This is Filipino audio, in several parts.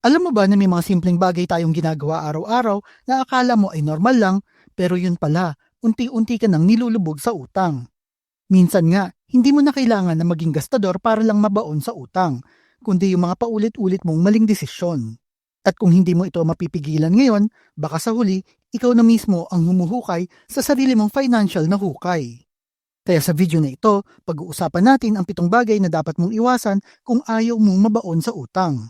Alam mo ba na may mga simpleng bagay tayong ginagawa araw-araw na akala mo ay normal lang, pero yun pala, unti-unti ka nang nilulubog sa utang. Minsan nga, hindi mo na kailangan na maging gastador para lang mabaon sa utang, kundi yung mga paulit-ulit mong maling desisyon. At kung hindi mo ito mapipigilan ngayon, baka sa huli, ikaw na mismo ang humuhukay sa sarili mong financial na hukay. Kaya sa video na ito, pag-uusapan natin ang pitong bagay na dapat mong iwasan kung ayaw mong mabaon sa utang.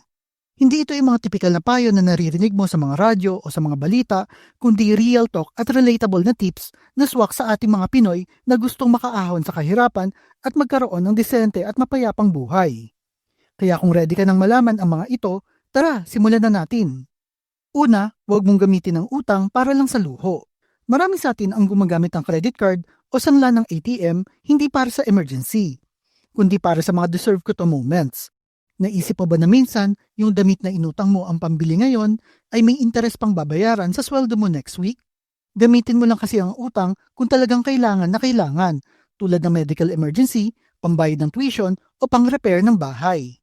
Hindi ito yung mga typical na payo na naririnig mo sa mga radyo o sa mga balita, kundi real talk at relatable na tips na swak sa ating mga Pinoy na gustong makaahon sa kahirapan at magkaroon ng disente at mapayapang buhay. Kaya kung ready ka nang malaman ang mga ito, tara, simulan na natin. Una, huwag mong gamitin ang utang para lang sa luho. Marami sa atin ang gumagamit ng credit card o sangla ng ATM hindi para sa emergency, kundi para sa mga deserve ko to moments Naisip mo ba na minsan, yung damit na inutang mo ang pambili ngayon ay may interes pang babayaran sa sweldo mo next week? Gamitin mo lang kasi ang utang kung talagang kailangan na kailangan, tulad ng medical emergency, pambayad ng tuition o pang-repair ng bahay.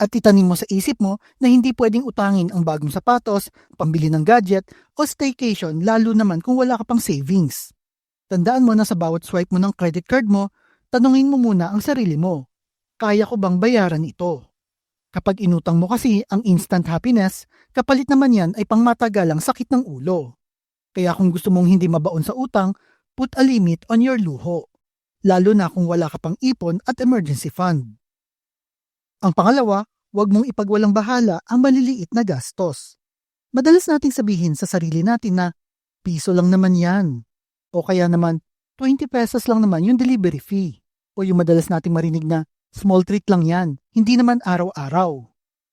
At itanim mo sa isip mo na hindi pwedeng utangin ang bagong sapatos, pambili ng gadget o staycation lalo naman kung wala ka pang savings. Tandaan mo na sa bawat swipe mo ng credit card mo, tanungin mo muna ang sarili mo. Kaya ko bang bayaran ito? Kapag inutang mo kasi ang instant happiness, kapalit naman yan ay pangmatagalang sakit ng ulo. Kaya kung gusto mong hindi mabaon sa utang, put a limit on your luho. Lalo na kung wala ka pang ipon at emergency fund. Ang pangalawa, huwag mong ipagwalang bahala ang maliliit na gastos. Madalas nating sabihin sa sarili natin na piso lang naman yan. O kaya naman 20 pesos lang naman yung delivery fee. O yung madalas nating marinig na Small treat lang yan, hindi naman araw-araw.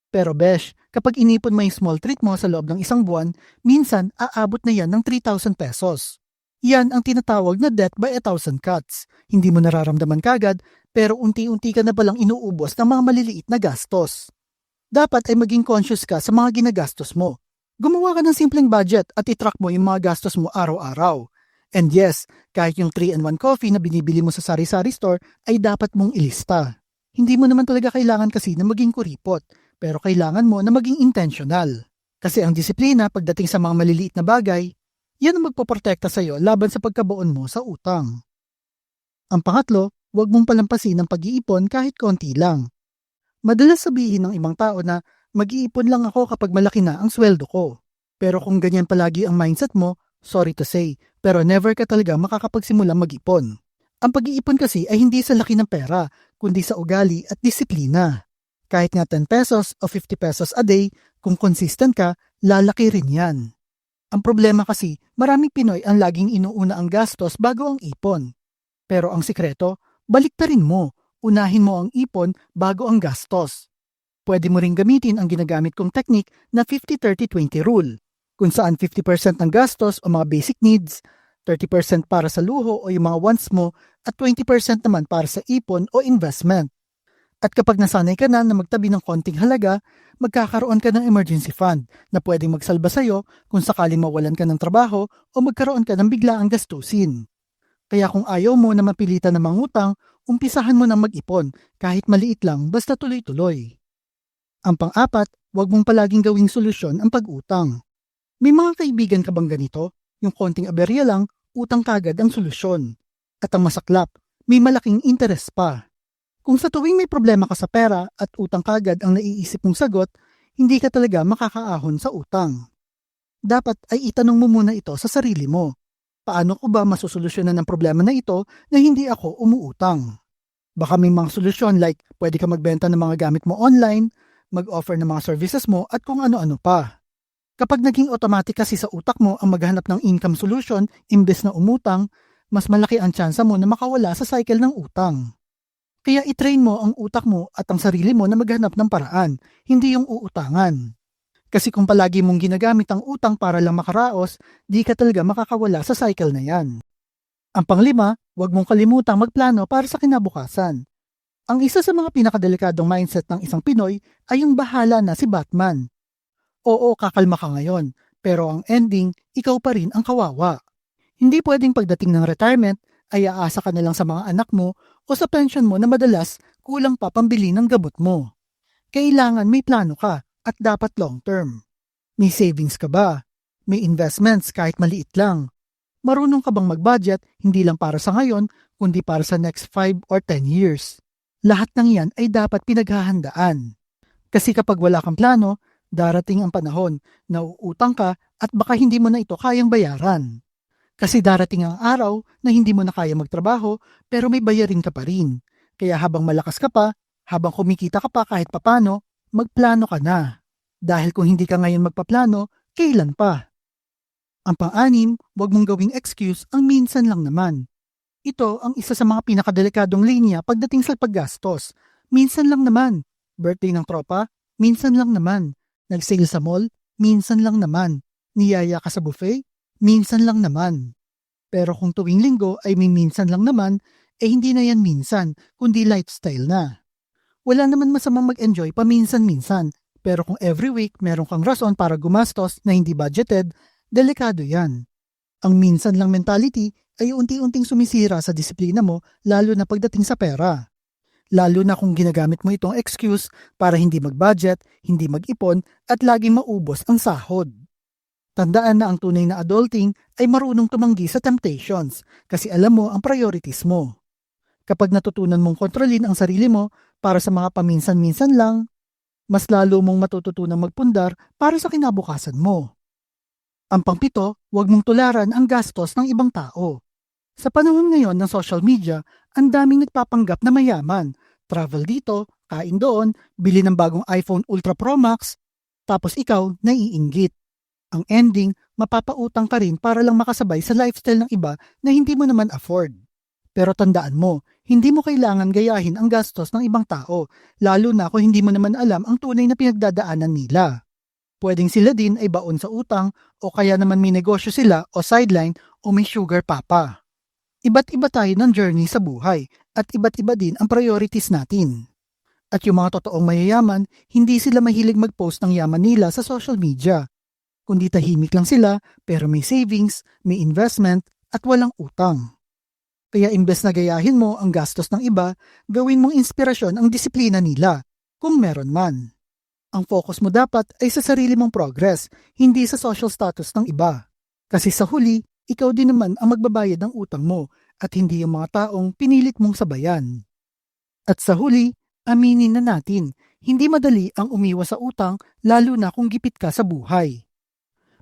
Pero besh, kapag inipon mo yung small treat mo sa loob ng isang buwan, minsan aabot na yan ng 3,000 pesos. Yan ang tinatawag na death by a thousand cuts. Hindi mo nararamdaman kagad, pero unti-unti ka na palang inuubos ng mga maliliit na gastos. Dapat ay maging conscious ka sa mga ginagastos mo. Gumawa ka ng simpleng budget at itrack mo yung mga gastos mo araw-araw. And yes, kahit yung 3-in-1 coffee na binibili mo sa sari-sari store ay dapat mong ilista. Hindi mo naman talaga kailangan kasi na maging kuripot, pero kailangan mo na maging intentional. Kasi ang disiplina pagdating sa mga maliliit na bagay, yan ang magpoprotekta sa iyo laban sa pagkabuon mo sa utang. Ang pangatlo, huwag mong palampasin ang pag-iipon kahit konti lang. Madalas sabihin ng ibang tao na mag-iipon lang ako kapag malaki na ang sweldo ko. Pero kung ganyan palagi ang mindset mo, sorry to say, pero never ka talaga makakapagsimula mag-ipon. Ang pag-iipon kasi ay hindi sa laki ng pera, kundi sa ugali at disiplina. Kahit nga 10 pesos o 50 pesos a day, kung consistent ka, lalaki rin yan. Ang problema kasi, maraming Pinoy ang laging inuuna ang gastos bago ang ipon. Pero ang sikreto, baliktarin mo. Unahin mo ang ipon bago ang gastos. Pwede mo ring gamitin ang ginagamit kong technique na 50-30-20 rule, kung saan 50% ng gastos o mga basic needs, 30% para sa luho o yung mga wants mo at 20% naman para sa ipon o investment. At kapag nasanay ka na na magtabi ng konting halaga, magkakaroon ka ng emergency fund na pwedeng magsalba sa'yo kung sakaling mawalan ka ng trabaho o magkaroon ka ng biglaang gastusin. Kaya kung ayaw mo na mapilitan ng mangutang, umpisahan mo na mag-ipon kahit maliit lang basta tuloy-tuloy. Ang pang-apat, huwag mong palaging gawing solusyon ang pag-utang. May mga kaibigan ka bang ganito? Yung konting aberya lang, utang kagad ang solusyon. At ang masaklap, may malaking interes pa. Kung sa tuwing may problema ka sa pera at utang kagad ang naiisip mong sagot, hindi ka talaga makakaahon sa utang. Dapat ay itanong mo muna ito sa sarili mo. Paano ko ba masusolusyonan ang problema na ito na hindi ako umuutang? Baka may mga solusyon like pwede ka magbenta ng mga gamit mo online, mag-offer ng mga services mo at kung ano-ano pa. Kapag naging automatic kasi sa utak mo ang maghanap ng income solution imbes na umutang, mas malaki ang tsansa mo na makawala sa cycle ng utang. Kaya itrain mo ang utak mo at ang sarili mo na maghanap ng paraan, hindi yung uutangan. Kasi kung palagi mong ginagamit ang utang para lang makaraos, di ka talaga makakawala sa cycle na yan. Ang panglima, huwag mong kalimutang magplano para sa kinabukasan. Ang isa sa mga pinakadelikadong mindset ng isang Pinoy ay yung bahala na si Batman oo, kakalma ka ngayon, pero ang ending, ikaw pa rin ang kawawa. Hindi pwedeng pagdating ng retirement ay aasa ka na lang sa mga anak mo o sa pension mo na madalas kulang pa pambili ng gamot mo. Kailangan may plano ka at dapat long term. May savings ka ba? May investments kahit maliit lang. Marunong ka bang mag-budget hindi lang para sa ngayon, kundi para sa next 5 or 10 years? Lahat ng yan ay dapat pinaghahandaan. Kasi kapag wala kang plano, darating ang panahon na uutang ka at baka hindi mo na ito kayang bayaran. Kasi darating ang araw na hindi mo na kaya magtrabaho pero may bayarin ka pa rin. Kaya habang malakas ka pa, habang kumikita ka pa kahit papano, magplano ka na. Dahil kung hindi ka ngayon magpaplano, kailan pa? Ang pang-anim, huwag mong gawing excuse ang minsan lang naman. Ito ang isa sa mga pinakadelikadong linya pagdating sa paggastos. Minsan lang naman. Birthday ng tropa? Minsan lang naman. Nag-sale sa mall? Minsan lang naman. Niyaya ka sa buffet? Minsan lang naman. Pero kung tuwing linggo ay may minsan lang naman, eh hindi na yan minsan, kundi lifestyle na. Wala naman masamang mag-enjoy paminsan-minsan, pero kung every week meron kang rason para gumastos na hindi budgeted, delikado yan. Ang minsan lang mentality ay unti-unting sumisira sa disiplina mo lalo na pagdating sa pera. Lalo na kung ginagamit mo itong excuse para hindi mag-budget, hindi mag-ipon at laging maubos ang sahod. Tandaan na ang tunay na adulting ay marunong tumanggi sa temptations kasi alam mo ang priorities mo. Kapag natutunan mong kontrolin ang sarili mo para sa mga paminsan-minsan lang, mas lalo mong matututunang magpundar para sa kinabukasan mo. Ang pangpito, huwag mong tularan ang gastos ng ibang tao. Sa panahon ngayon ng social media, ang daming nagpapanggap na mayaman. Travel dito, kain doon, bili ng bagong iPhone Ultra Pro Max, tapos ikaw naiinggit. Ang ending, mapapautang ka rin para lang makasabay sa lifestyle ng iba na hindi mo naman afford. Pero tandaan mo, hindi mo kailangan gayahin ang gastos ng ibang tao, lalo na kung hindi mo naman alam ang tunay na pinagdadaanan nila. Pwedeng sila din ay baon sa utang o kaya naman may negosyo sila o sideline o may sugar papa. Iba't iba tayo ng journey sa buhay at iba't iba din ang priorities natin. At yung mga totoong mayayaman, hindi sila mahilig mag-post ng yaman nila sa social media. Kundi tahimik lang sila pero may savings, may investment at walang utang. Kaya imbes na gayahin mo ang gastos ng iba, gawin mong inspirasyon ang disiplina nila, kung meron man. Ang focus mo dapat ay sa sarili mong progress, hindi sa social status ng iba. Kasi sa huli, ikaw din naman ang magbabayad ng utang mo at hindi yung mga taong pinilit mong sabayan. At sa huli, aminin na natin, hindi madali ang umiwas sa utang lalo na kung gipit ka sa buhay.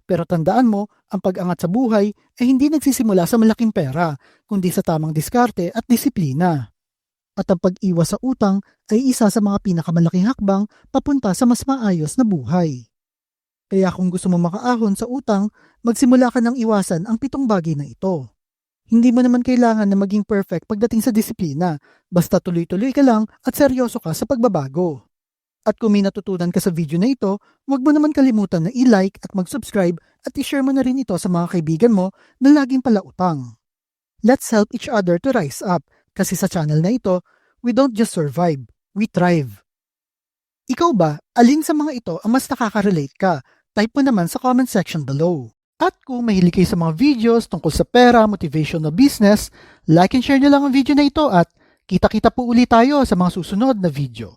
Pero tandaan mo, ang pag-angat sa buhay ay hindi nagsisimula sa malaking pera, kundi sa tamang diskarte at disiplina. At ang pag-iwas sa utang ay isa sa mga pinakamalaking hakbang papunta sa mas maayos na buhay. Kaya kung gusto mo makaahon sa utang, magsimula ka ng iwasan ang pitong bagay na ito. Hindi mo naman kailangan na maging perfect pagdating sa disiplina, basta tuloy-tuloy ka lang at seryoso ka sa pagbabago. At kung may natutunan ka sa video na ito, huwag mo naman kalimutan na i-like at mag-subscribe at i-share mo na rin ito sa mga kaibigan mo na laging palautang. Let's help each other to rise up kasi sa channel na ito, we don't just survive, we thrive. Ikaw ba, alin sa mga ito ang mas nakaka-relate ka? Type mo naman sa comment section below. At kung mahilig kayo sa mga videos tungkol sa pera, motivation na business, like and share nyo lang ang video na ito at kita-kita po ulit tayo sa mga susunod na video.